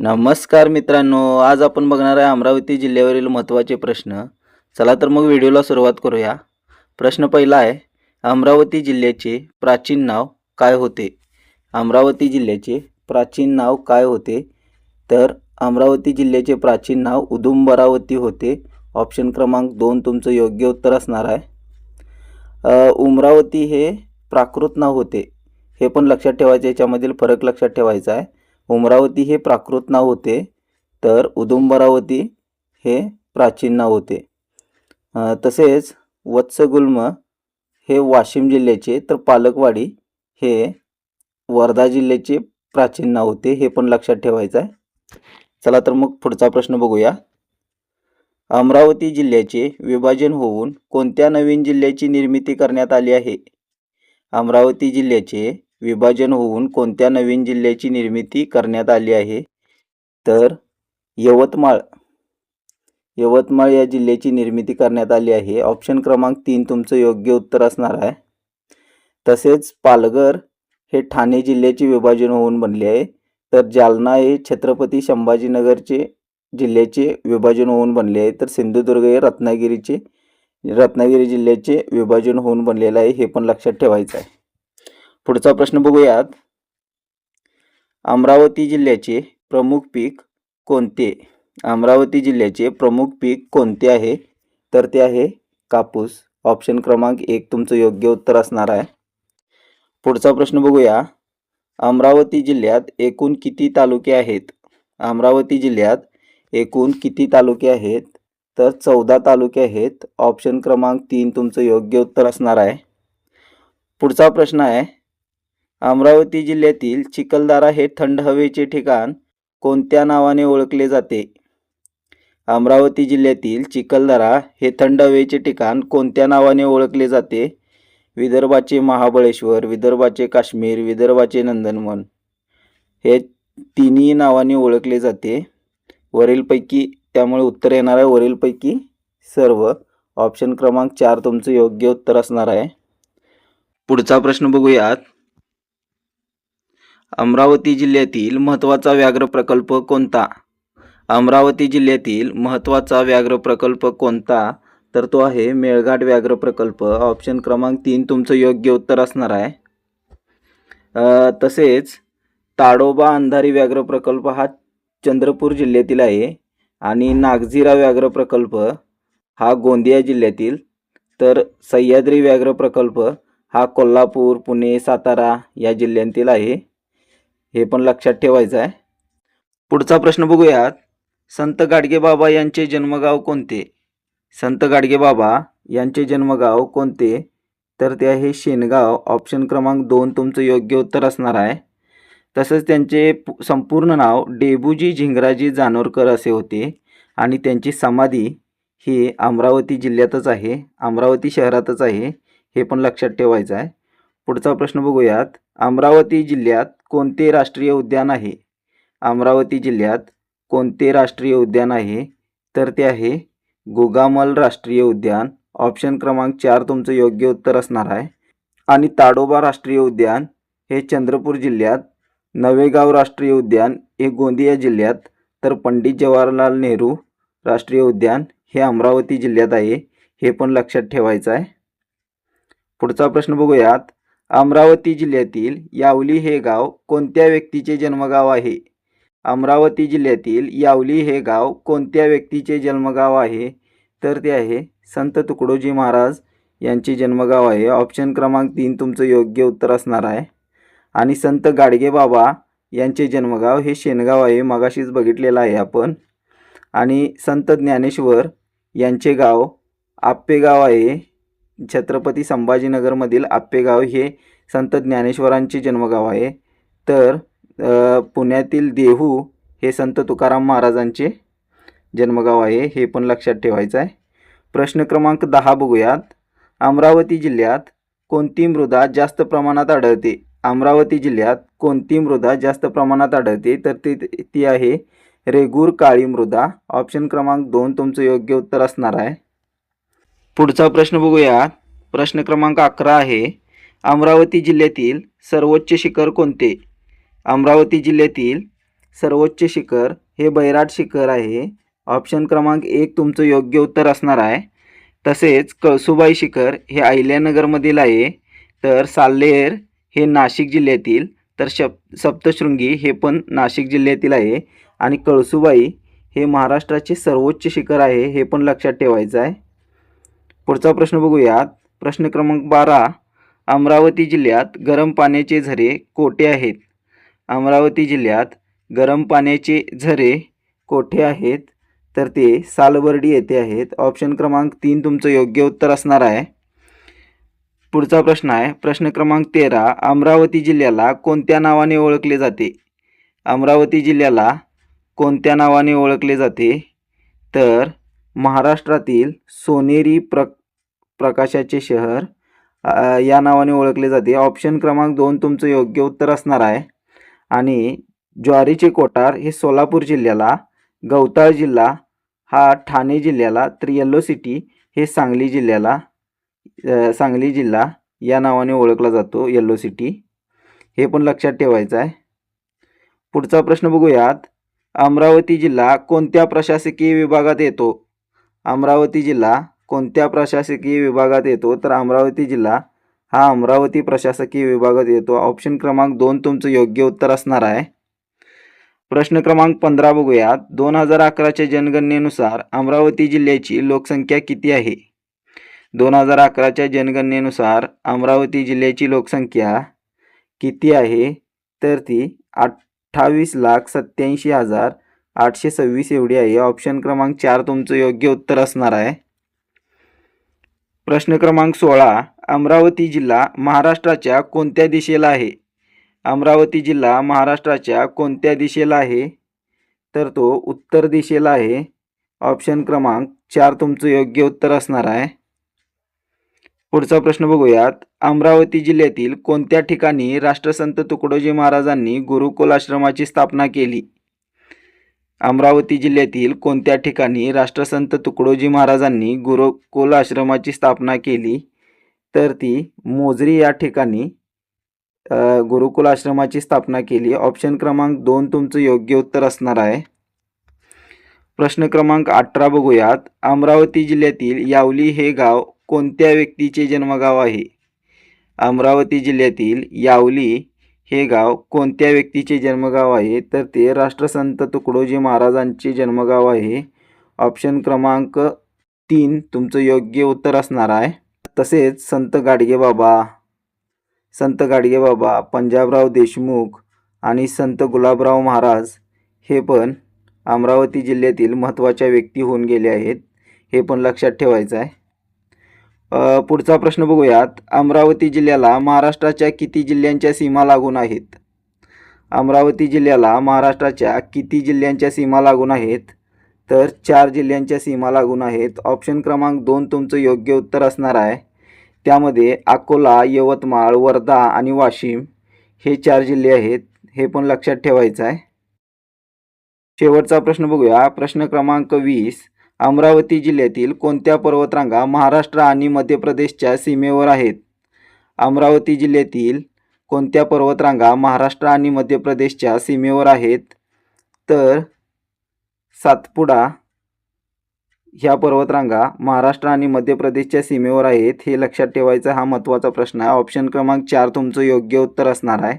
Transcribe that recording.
नमस्कार मित्रांनो आज आपण बघणार आहे अमरावती जिल्ह्यावरील महत्त्वाचे प्रश्न. चला तर मग व्हिडिओला सुरुवात करूया. प्रश्न पहिला आहे अमरावती जिल्ह्याचे प्राचीन नाव काय होते? अमरावती जिल्ह्याचे प्राचीन नाव काय होते? तर अमरावती जिल्ह्याचे प्राचीन नाव उदुंबरावती होते. ऑप्शन क्रमांक दोन तुमचं योग्य उत्तर असणार आहे. उमरावती हे प्राकृत नाव होते. हे पण लक्षात ठेवायचं याच्यामधील फरक लक्षात ठेवायचा आहे. उमरावती हे प्राकृत नाव होते तर उदुंबरावती हे प्राचीन नाव होते. तसेच वत्सगुल्म हे वाशिम जिल्ह्याचे तर पालकवाडी हे वर्धा जिल्ह्याचे प्राचीन नाव होते हे पण लक्षात ठेवायचं आहे. चला तर मग पुढचा प्रश्न बघूया. अमरावती जिल्ह्याचे विभाजन होऊन कोणत्या नवीन जिल्ह्याची निर्मिती करण्यात आली आहे? अमरावती जिल्ह्याचे विभाजन होऊन कोणत्या नवीन जिल्ह्याची निर्मिती करण्यात आली आहे? तर यवतमाळ. यवतमाळ या जिल्ह्याची निर्मिती करण्यात आली आहे. ऑप्शन क्रमांक तीन तुमचं योग्य उत्तर असणार आहे. तसेच पालघर हे ठाणे जिल्ह्याचे विभाजन होऊन बनले आहे. तर जालना हे छत्रपती संभाजीनगरचे जिल्ह्याचे विभाजन होऊन बनले आहे. तर सिंधुदुर्ग हे रत्नागिरीचे रत्नागिरी जिल्ह्याचे विभाजन होऊन बनलेलं आहे. हे पण लक्षात ठेवायचं आहे. पुढचा प्रश्न बघूयात. अमरावती जिल्ह्याचे प्रमुख पीक कोणते? अमरावती जिल्ह्याचे प्रमुख पीक कोणते आहे? तर ते आहे कापूस. ऑप्शन क्रमांक एक तुमचं योग्य उत्तर असणार आहे. पुढचा प्रश्न बघूया. अमरावती जिल्ह्यात एकूण किती तालुके आहेत? अमरावती जिल्ह्यात एकूण किती तालुके आहेत? तर चौदा तालुके आहेत. ऑप्शन क्रमांक तीन तुमचं योग्य उत्तर असणार आहे. पुढचा प्रश्न आहे. अमरावती जिल्ह्यातील चिखलदरा हे थंड हवेचे ठिकाण कोणत्या नावाने ओळखले जाते? अमरावती जिल्ह्यातील चिखलदरा हे थंड हवेचे ठिकाण कोणत्या नावाने ओळखले जाते? विदर्भाचे महाबळेश्वर विदर्भाचे काश्मीर विदर्भाचे नंदनवन हे तिन्ही नावाने ओळखले जाते. वरीलपैकी त्यामुळे उत्तर येणार आहे. वरीलपैकी सर्व ऑप्शन क्रमांक चार तुमचं योग्य उत्तर असणार आहे. पुढचा प्रश्न बघूयात. अमरावती जिल्ह्यातील महत्त्वाचा व्याघ्र प्रकल्प कोणता? अमरावती जिल्ह्यातील महत्त्वाचा व्याघ्र प्रकल्प कोणता? तर तो आहे मेळघाट व्याघ्र प्रकल्प. ऑप्शन क्रमांक तीन तुमचं योग्य उत्तर असणार आहे. तसेच ताडोबा अंधारी व्याघ्र प्रकल्प हा चंद्रपूर जिल्ह्यातील आहे आणि नागझिरा व्याघ्र प्रकल्प हा गोंदिया जिल्ह्यातील. तर सह्याद्री व्याघ्र प्रकल्प हा कोल्हापूर पुणे सातारा या जिल्ह्यांतील आहे. हे पण लक्षात ठेवायचं आहे. पुढचा प्रश्न बघूयात. संत गाडगेबाबा यांचे जन्मगाव कोणते? संत गाडगेबाबा यांचे जन्मगाव कोणते? तर ते आहे शेनगाव. ऑप्शन क्रमांक दोन तुमचं योग्य उत्तर असणार आहे. तसंच त्यांचे पु- संपूर्ण नाव डेबूजी झिंगराजी जानोरकर असे होते. आणि त्यांची समाधी ही अमरावती जिल्ह्यातच आहे. अमरावती शहरातच आहे. हे पण लक्षात ठेवायचं आहे. पुढचा प्रश्न बघूयात. अमरावती जिल्ह्यात कोणते राष्ट्रीय उद्यान आहे? अमरावती जिल्ह्यात कोणते राष्ट्रीय उद्यान आहे? तर ते आहे गोगामल राष्ट्रीय उद्यान. ऑप्शन क्रमांक चार तुमचं योग्य उत्तर असणार आहे. आणि ताडोबा राष्ट्रीय उद्यान हे चंद्रपूर जिल्ह्यात नवेगाव राष्ट्रीय उद्यान हे गोंदिया जिल्ह्यात तर पंडित जवाहरलाल नेहरू राष्ट्रीय उद्यान हे अमरावती जिल्ह्यात आहे. हे पण लक्षात ठेवायचं आहे. पुढचा प्रश्न बघूयात. अमरावती जिल्ह्यातील यावली हे गाव कोणत्या व्यक्तीचे जन्मगाव आहे? अमरावती जिल्ह्यातील यावली हे गाव कोणत्या व्यक्तीचे जन्मगाव आहे? तर ते आहे संत तुकडोजी महाराज यांचे जन्मगाव आहे. ऑप्शन क्रमांक तीन तुमचं योग्य उत्तर असणार आहे. आणि संत गाडगेबाबा यांचे जन्मगाव हे शेणगाव आहे. मगाशीच बघितलेलं आहे आपण. आणि संत ज्ञानेश्वर यांचे गाव आप्पेगाव आहे. छत्रपती संभाजीनगरमधील आप्पेगाव हे संत ज्ञानेश्वरांचे जन्मगाव आहे. तर पुण्यातील देहू हे संत तुकाराम महाराजांचे जन्मगाव आहे हे पण लक्षात ठेवायचं आहे. प्रश्न क्रमांक दहा बघूयात. अमरावती जिल्ह्यात कोणती मृदा जास्त प्रमाणात आढळते? अमरावती जिल्ह्यात कोणती मृदा जास्त प्रमाणात आढळते? तर ती ती आहे रेगूर काळी मृदा. ऑप्शन क्रमांक दोन तुमचं योग्य उत्तर असणार आहे. पुढचा प्रश्न बघूयात. प्रश्न क्रमांक अकरा आहे. अमरावती जिल्ह्यातील सर्वोच्च शिखर कोणते? अमरावती जिल्ह्यातील सर्वोच्च शिखर हे बैराट शिखर आहे. ऑप्शन क्रमांक एक तुमचं योग्य उत्तर असणार आहे. तसेच कळसुबाई शिखर हे अहिल्यानगरमधील आहे. तर साल्लेर हे नाशिक जिल्ह्यातील तर शप सप्तशृंगी हे पण नाशिक जिल्ह्यातील आहे. आणि कळसुबाई हे महाराष्ट्राचे सर्वोच्च शिखर आहे हे पण लक्षात ठेवायचं आहे. पुढचा प्रश्न बघूयात. प्रश्न क्रमांक बारा. अमरावती जिल्ह्यात गरम पाण्याचे झरे कोठे आहेत? अमरावती जिल्ह्यात गरम पाण्याचे झरे कोठे आहेत? तर ते सालबर्डी येथे आहेत. ऑप्शन क्रमांक तीन तुमचं योग्य उत्तर असणार आहे. पुढचा प्रश्न आहे. प्रश्न क्रमांक तेरा. अमरावती जिल्ह्याला कोणत्या नावाने ओळखले जाते? अमरावती जिल्ह्याला कोणत्या नावाने ओळखले जाते? तर महाराष्ट्रातील सोनेरी प्र प्रकाशाचे शहर या नावाने ओळखले जाते. ऑप्शन क्रमांक दोन तुमचं योग्य उत्तर असणार आहे. आणि ज्वारीचे कोठार हे सोलापूर जिल्ह्याला गवताळ जिल्हा हा ठाणे जिल्ह्याला तर येल्लो सिटी हे सांगली जिल्ह्याला सांगली जिल्हा या नावाने ओळखला जातो येल्लो सिटी हे पण लक्षात ठेवायचं आहे. पुढचा प्रश्न बघूयात. अमरावती जिल्हा कोणत्या प्रशासकीय विभागात येतो? अमरावती जिल्हा कोणत्या प्रशासकीय विभागात येतो तर अमरावती जिल्हा. हा अमरावती प्रशासकीय विभागात येतो. ऑप्शन क्रमांक दोन तुमचं योग्य उत्तर असणार आहे. प्रश्न क्रमांक पंधरा बघूयात दोन हजार अकराच्या जनगणनेनुसार अमरावती जिल्ह्याची लोकसंख्या किती आहे? दोन हजार अकराच्या जनगणनेनुसार अमरावती जिल्ह्याची लोकसंख्या किती आहे? तर ती अठ्ठावीस लाख सत्याऐंशी हजार आठशे सव्वीस एवढी आहे. ऑप्शन क्रमांक चार तुमचं योग्य उत्तर असणार आहे. प्रश्न क्रमांक सोळा अमरावती जिल्हा महाराष्ट्राच्या कोणत्या दिशेला आहे? अमरावती जिल्हा महाराष्ट्राच्या कोणत्या दिशेला आहे? तर तो उत्तर दिशेला आहे. ऑप्शन क्रमांक चार तुमचं योग्य उत्तर असणार आहे. पुढचा प्रश्न बघूयात. अमरावती जिल्ह्यातील कोणत्या ठिकाणी राष्ट्रसंत तुकडोजी महाराजांनी गुरुकुल आश्रमाची स्थापना केली? अमरावती जिल्ह्यातील कोणत्या ठिकाणी राष्ट्रसंत तुकडोजी महाराजांनी गुरुकुल आश्रमाची स्थापना केली? तर ती मोजरी या ठिकाणी गुरुकुल आश्रमाची स्थापना केली. ऑप्शन क्रमांक दोन तुमचं योग्य उत्तर असणार आहे. प्रश्न क्रमांक अठरा बघूयात. अमरावती जिल्ह्यातील यावली हे गाव कोणत्या व्यक्तीचे जन्मगाव आहे? अमरावती जिल्ह्यातील यावली हे गाव कोणत्या व्यक्तीचे जन्मगाव आहे? तर ते राष्ट्रसंत तुकडोजी महाराजांचे जन्मगाव आहे. ऑप्शन क्रमांक तीन तुमचं योग्य उत्तर असणार आहे. तसेच संत गाडगेबाबा संत गाडगेबाबा पंजाबराव देशमुख आणि संत गुलाबराव महाराज हे पण अमरावती जिल्ह्यातील महत्त्वाच्या व्यक्ती होऊन गेले आहेत. हे पण लक्षात ठेवायचं आहे. पुढचा प्रश्न बघूयात. अमरावती जिल्ह्याला महाराष्ट्राच्या किती जिल्ह्यांच्या सीमा लागून आहेत? अमरावती जिल्ह्याला महाराष्ट्राच्या किती जिल्ह्यांच्या सीमा लागून आहेत? तर चार जिल्ह्यांच्या सीमा लागून आहेत. ऑप्शन क्रमांक दोन तुमचं योग्य उत्तर असणार आहे. त्यामध्ये अकोला यवतमाळ वर्धा आणि वाशिम हे चार जिल्हे आहेत. हे पण लक्षात ठेवायचं आहे. शेवटचा प्रश्न बघूया. प्रश्न क्रमांक वीस. अमरावती जिल्ह्यातील कोणत्या पर्वतरांगा महाराष्ट्र आणि मध्य प्रदेशच्या सीमेवर आहेत? अमरावती जिल्ह्यातील कोणत्या पर्वतरांगा महाराष्ट्र आणि मध्य प्रदेशच्या सीमेवर आहेत? तर सातपुडा ह्या पर्वतरांगा महाराष्ट्र आणि मध्य प्रदेशच्या सीमेवर आहेत हे लक्षात ठेवायचा हा महत्त्वाचा प्रश्न आहे. ऑप्शन क्रमांक चार तुमचं योग्य उत्तर असणार आहे.